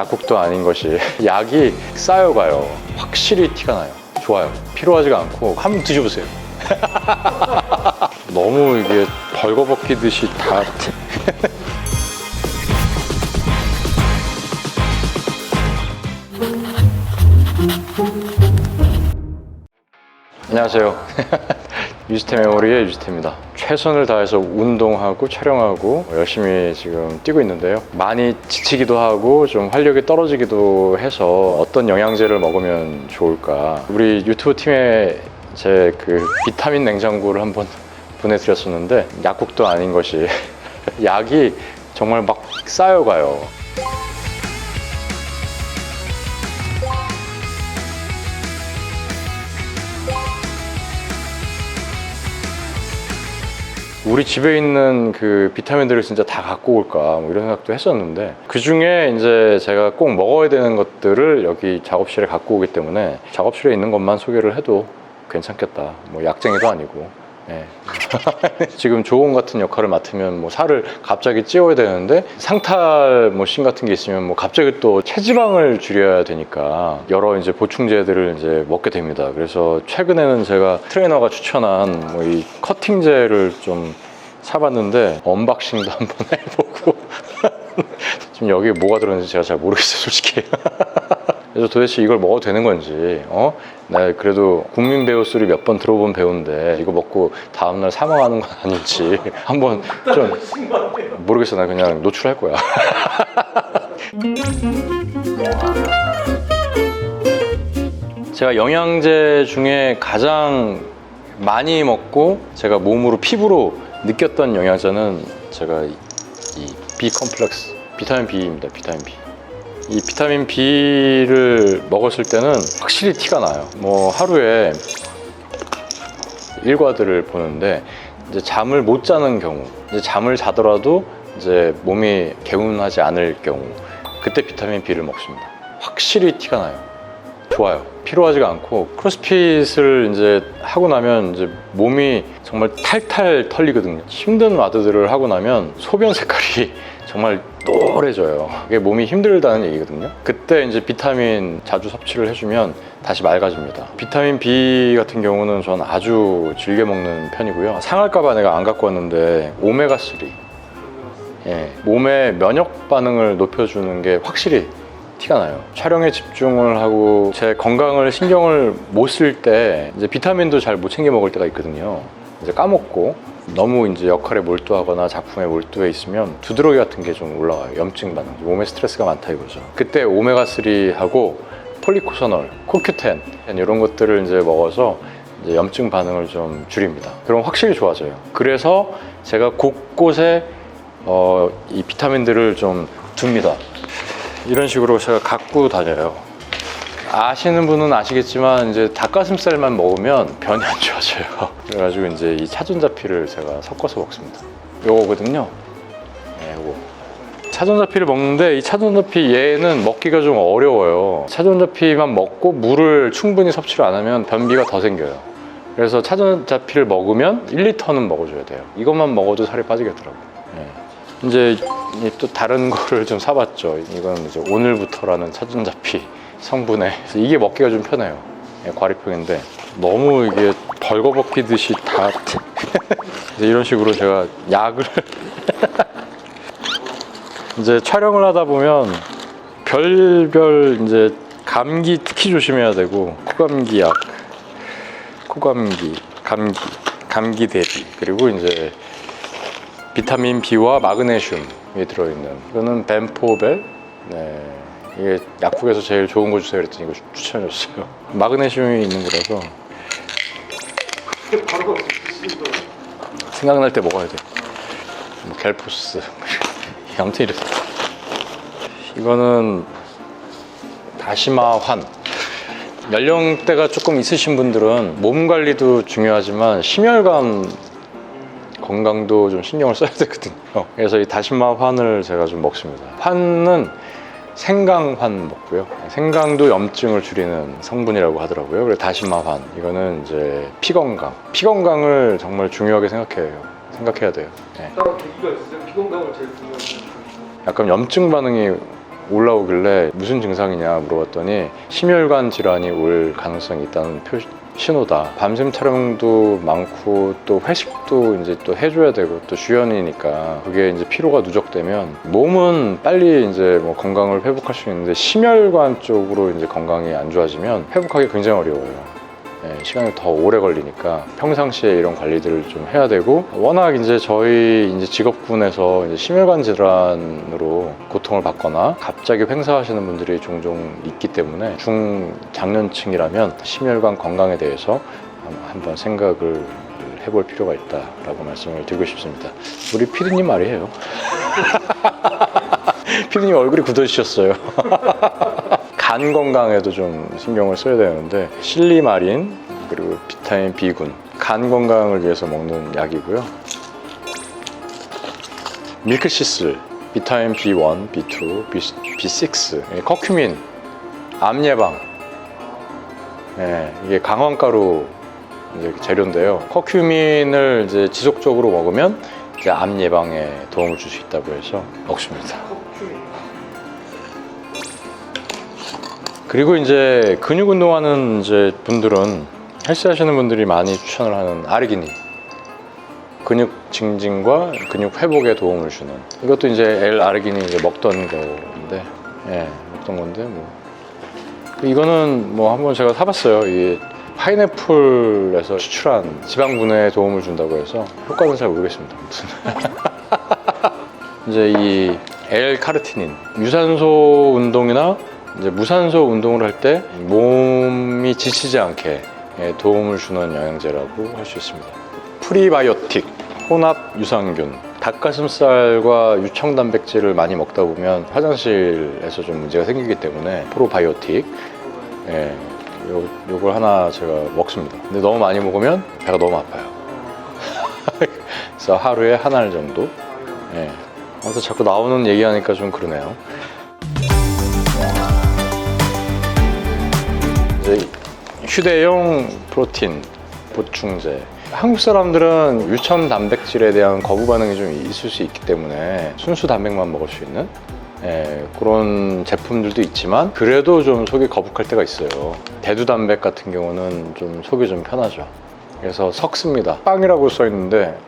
약국도 아닌 것이 약이 쌓여가요. 확실히 티가 나요. 좋아요. 필요하지가 않고 한번 드셔보세요. 너무 이게 벌거벗기듯이 다 안녕하세요. 유스테 메모리의 유스테입니다. 최선을 다해서 운동하고 촬영하고 열심히 지금 뛰고 있는데요. 많이 지치기도 하고 좀 활력이 떨어지기도 해서 어떤 영양제를 먹으면 좋을까. 우리 유튜브 팀에 제 그 비타민 냉장고를 한번 보내드렸었는데 약국도 아닌 것이 약이 정말 막 쌓여가요. 우리 집에 있는 그 비타민들을 진짜 다 갖고 올까 뭐 이런 생각도 했었는데 그 중에 이제 제가 꼭 먹어야 되는 것들을 여기 작업실에 갖고 오기 때문에 작업실에 있는 것만 소개를 해도 괜찮겠다. 뭐 약쟁이도 아니고. 예. 지금 조언 같은 역할을 맡으면 뭐 살을 갑자기 찌워야 되는데 상탈 뭐신 같은 게 있으면 뭐 갑자기 또 체지방을 줄여야 되니까 여러 이제 보충제들을 이제 먹게 됩니다. 그래서 최근에는 제가 트레이너가 추천한 뭐 이 커팅제를 좀 사봤는데 언박싱도 한번 해보고 지금 여기에 뭐가 들었는지 제가 잘 모르겠어요, 솔직히. 그래서 도대체 이걸 먹어도 되는 건지, 어? 나 그래도 국민 배우 소리 몇 번 들어본 배우인데 이거 먹고 다음날 사망하는 건 아닌지 한번 좀 모르겠어. 나 그냥 노출할 거야. 제가 영양제 중에 가장 많이 먹고 제가 몸으로 피부로 느꼈던 영양제는 제가 이 B 컴플렉스 비타민 B입니다. 비타민 B. 이 비타민 B를 먹었을 때는 확실히 티가 나요. 뭐 하루에 일과들을 보는데 이제 잠을 못 자는 경우, 이제 잠을 자더라도 이제 몸이 개운하지 않을 경우 그때 비타민 B를 먹습니다. 확실히 티가 나요. 좋아요. 피로하지가 않고 크로스핏을 이제 하고 나면 이제 몸이 정말 탈탈 털리거든요. 힘든 와드들을 하고 나면 소변 색깔이 정말 노래져요. 이게 몸이 힘들다는 얘기거든요. 그때 이제 비타민 자주 섭취를 해주면 다시 맑아집니다. 비타민 B 같은 경우는 전 아주 즐겨 먹는 편이고요. 상할까봐 내가 안 갖고 왔는데 오메가 3. 예, 몸의 면역 반응을 높여주는 게 확실히 티가 나요. 촬영에 집중을 하고 제 건강을 신경을 못 쓸 때 이제 비타민도 잘 못 챙겨 먹을 때가 있거든요. 이제 까먹고 너무 이제 역할에 몰두하거나 작품에 몰두해 있으면 두드러기 같은 게 좀 올라와요. 염증 반응. 몸에 스트레스가 많다 이거죠. 그때 오메가 3하고 폴리코서널, 코큐텐 이런 것들을 이제 먹어서 이제 염증 반응을 좀 줄입니다. 그럼 확실히 좋아져요. 그래서 제가 곳곳에 어, 이 비타민들을 좀 둡니다. 이런 식으로 제가 갖고 다녀요. 아시는 분은 아시겠지만 이제 닭가슴살만 먹으면 변이 안 좋아져요. 그래가지고 이제 이 차전자피를 제가 섞어서 먹습니다. 요거거든요. 네, 요거. 차전자피를 먹는데 이 차전자피 얘는 먹기가 좀 어려워요. 차전자피만 먹고 물을 충분히 섭취를 안 하면 변비가 더 생겨요. 그래서 차전자피를 먹으면 1리터는 먹어줘야 돼요. 이것만 먹어도 살이 빠지겠더라고요. 네. 이제 이또 다른 거를 좀 사봤죠. 이건 이제 오늘부터라는 차전자피 성분에. 그래서 이게 먹기가 좀 편해요. 예, 과리병인데. 너무 이게 벌거벗기듯이 다 이런 식으로 제가 약을 이제 촬영을 하다 보면 별별 이제 감기 특히 조심해야 되고 코감기 약, 코감기, 감기, 감기 대비 그리고 이제 비타민 B와 마그네슘이 들어있는. 이거는 벤포벨? 네 이게 약국에서 제일 좋은 거 주세요 그랬더니 이거 추천해줬어요. 마그네슘이 있는 거라서. 생각날 때 먹어야 돼 뭐 갤포스 아무튼 이랬어 이거는 다시마 환. 연령대가 조금 있으신 분들은 몸 관리도 중요하지만 심혈관 건강도 좀 신경을 써야 되거든요. 그래서 이 다시마 환을 제가 좀 먹습니다. 환은 생강환 먹고요. 생강도 염증을 줄이는 성분이라고 하더라고요. 그래서 다시마 환 이거는 이제 피 건강, 피 건강을 정말 중요하게 생각해요. 생각해야 돼요. 네. 따로 계기가 있으세요? 피 건강을 제일 중요한 약간 염증 반응이 올라오길래 무슨 증상이냐 물어봤더니 심혈관 질환이 올 가능성이 있다는 표 신호다. 밤샘 촬영도 많고 또 회식도 이제 또 해줘야 되고 또 주연이니까 그게 이제 피로가 누적되면 몸은 빨리 이제 뭐 건강을 회복할 수 있는데 심혈관 쪽으로 이제 건강이 안 좋아지면 회복하기 굉장히 어려워요. 예, 시간이 더 오래 걸리니까 평상시에 이런 관리들을 좀 해야 되고 워낙 이제 저희 이제 직업군에서 이제 심혈관 질환으로 고통을 받거나 갑자기 횡사하시는 분들이 종종 있기 때문에 중장년층이라면 심혈관 건강에 대해서 한- 한번 생각을 해볼 필요가 있다라고 말씀을 드리고 싶습니다. 우리 피디님 말이에요. 피디님 얼굴이 굳어지셨어요. 간 건강에도 좀 신경을 써야 되는데 실리마린 그리고 비타민 B군 간 건강을 위해서 먹는 약이고요. 밀크시슬 비타민 B1, B2, B, B6, 예, 커큐민 암 예방 예, 이게 강황가루 재료인데요. 커큐민을 이제 지속적으로 먹으면 암 예방에 도움을 줄 수 있다고 해서 먹습니다. 그리고 이제 근육 운동하는 이제 분들은 헬스 하시는 분들이 많이 추천을 하는 아르기닌 근육 증진과 근육 회복에 도움을 주는. 이것도 이제 L 아르기닌이 이제 먹던 거인데 예 먹던 건데 뭐. 이거는 뭐 한번 제가 사봤어요. 이게 파인애플에서 추출한 지방 분해에 도움을 준다고 해서 효과는 잘 모르겠습니다. 아무튼. 이제 이 L-카르티닌. 유산소 운동이나 이제 무산소 운동을 할 때 몸이 지치지 않게 예, 도움을 주는 영양제라고 할 수 있습니다. 프리바이오틱, 혼합 유산균, 닭가슴살과 유청 단백질을 많이 먹다 보면 화장실에서 좀 문제가 생기기 때문에 프로바이오틱, 예, 요, 요걸 하나 제가 먹습니다. 근데 너무 많이 먹으면 배가 너무 아파요. 그래서 하루에 한 알 정도. 예. 아무튼 자꾸 나오는 얘기하니까 좀 그러네요. 휴대용 프로틴 보충제. 한국 사람들은 유천 단백질에 대한 거부 반응이 좀 있을 수 있기 때문에 순수 단백만 먹을 수 있는 예, 그런 제품들도 있지만 그래도 좀 속이 거북할 때가 있어요. 대두 단백 같은 경우는 좀 속이 좀 편하죠. 그래서 섞습니다. 빵이라고 써 있는데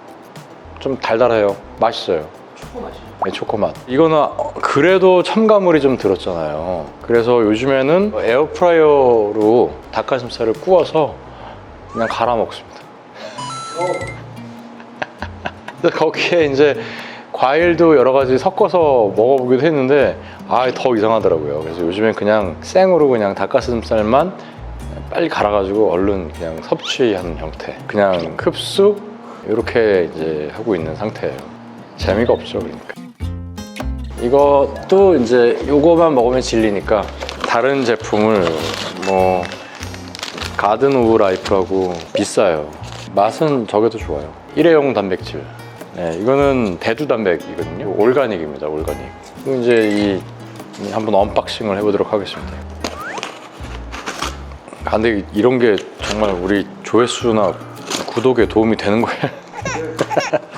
좀 달달해요. 맛있어요. 초코 맛이요. 네, 초코맛. 이거는 그래도 첨가물이 좀 들었잖아요. 그래서 요즘에는 에어프라이어로 닭가슴살을 구워서 그냥 갈아 먹습니다. 근데 거기에 이제 과일도 여러 가지 섞어서 먹어보기도 했는데 아 더 이상하더라고요. 그래서 요즘엔 그냥 생으로 그냥 닭가슴살만 빨리 갈아가지고 얼른 그냥 섭취하는 형태. 그냥 흡수 이렇게 이제 하고 있는 상태예요. 재미가 없죠, 그러니까. 이것도 이제 요거만 먹으면 질리니까 다른 제품을 뭐 가든 오브 라이프라고 비싸요. 맛은 저게 더 좋아요. 일회용 단백질. 네, 이거는 대두 단백이거든요. 올가닉입니다. 올가닉. 그리고 이제 이 한번 언박싱을 해보도록 하겠습니다. 아, 근데 이런 게 정말 우리 조회수나 구독에 도움이 되는 거예요?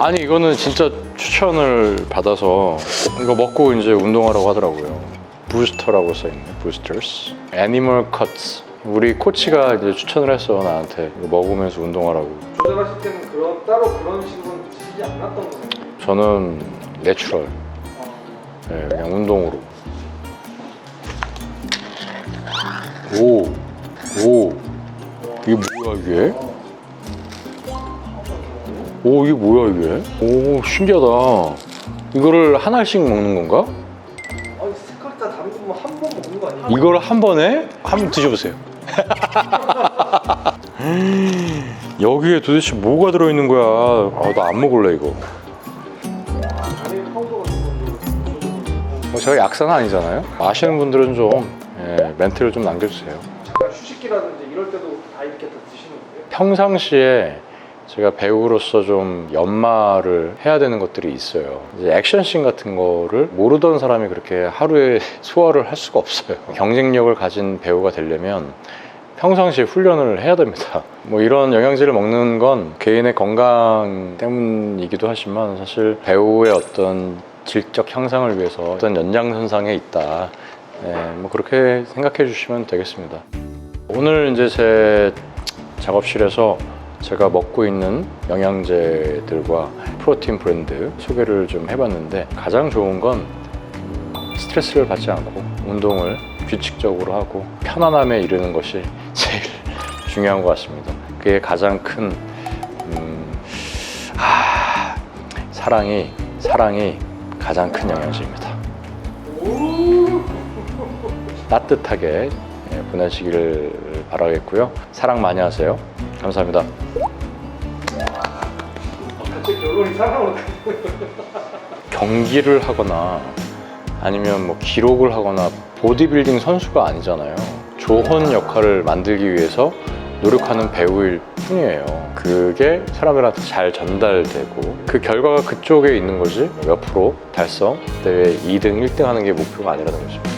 아니 이거는 진짜 추천을 받아서 이거 먹고 이제 운동하라고 하더라고요. 부스터라고 써 있네. 부스터스. 애니멀 컷스. 우리 코치가 이제 추천을 했어 나한테 이거 먹으면서 운동하라고. 조절하실 때는 그런 따로 그런 식으로 드시지 않았던 거예요? 저는 내추럴. 어, 네, 그냥 운동으로. 오, 오, 이게 뭐야 이게? 오, 이게 뭐야 이게? 오, 신기하다. 이거를 한 알씩 먹는 건가? 아니 색깔 다 다른 거면 한 번 먹는 거 아니에요? 이걸 한 번에 한번 드셔보세요. 여기에 도대체 뭐가 들어있는 거야? 아, 나 안 먹을래 이거. 뭐 제가 약사는 아니잖아요. 아시는 분들은 좀 예, 멘트를 좀 남겨주세요. 휴식기라든지 이럴 때도 다 이렇게 다 드시는 거예요? 평상시에 제가 배우로서 좀 연마를 해야 되는 것들이 있어요. 이제 액션씬 같은 거를 모르던 사람이 그렇게 하루에 소화를 할 수가 없어요. 경쟁력을 가진 배우가 되려면 평상시에 훈련을 해야 됩니다. 뭐 이런 영양제를 먹는 건 개인의 건강 때문이기도 하지만 사실 배우의 어떤 질적 향상을 위해서 어떤 연장선상에 있다. 네, 뭐 그렇게 생각해 주시면 되겠습니다. 오늘 이제 제 작업실에서 제가 먹고 있는 영양제들과 프로틴 브랜드 소개를 좀 해봤는데 가장 좋은 건 음, 스트레스를 받지 않고 운동을 규칙적으로 하고 편안함에 이르는 것이 제일 중요한 것 같습니다. 그게 가장 큰 음, 아, 사랑이 사랑이 가장 큰 영양제입니다. 따뜻하게 예, 보내시기를 바라겠고요. 사랑 많이 하세요. 감사합니다. 경기를 하거나 아니면 뭐 기록을 하거나 보디빌딩 선수가 아니잖아요. 조언 역할을 만들기 위해서 노력하는 배우일 뿐이에요. 그게 사람들한테 잘 전달되고 그 결과가 그쪽에 있는 거지 몇 프로 달성, 대회 2등, 1등 하는 게 목표가 아니라는 거죠.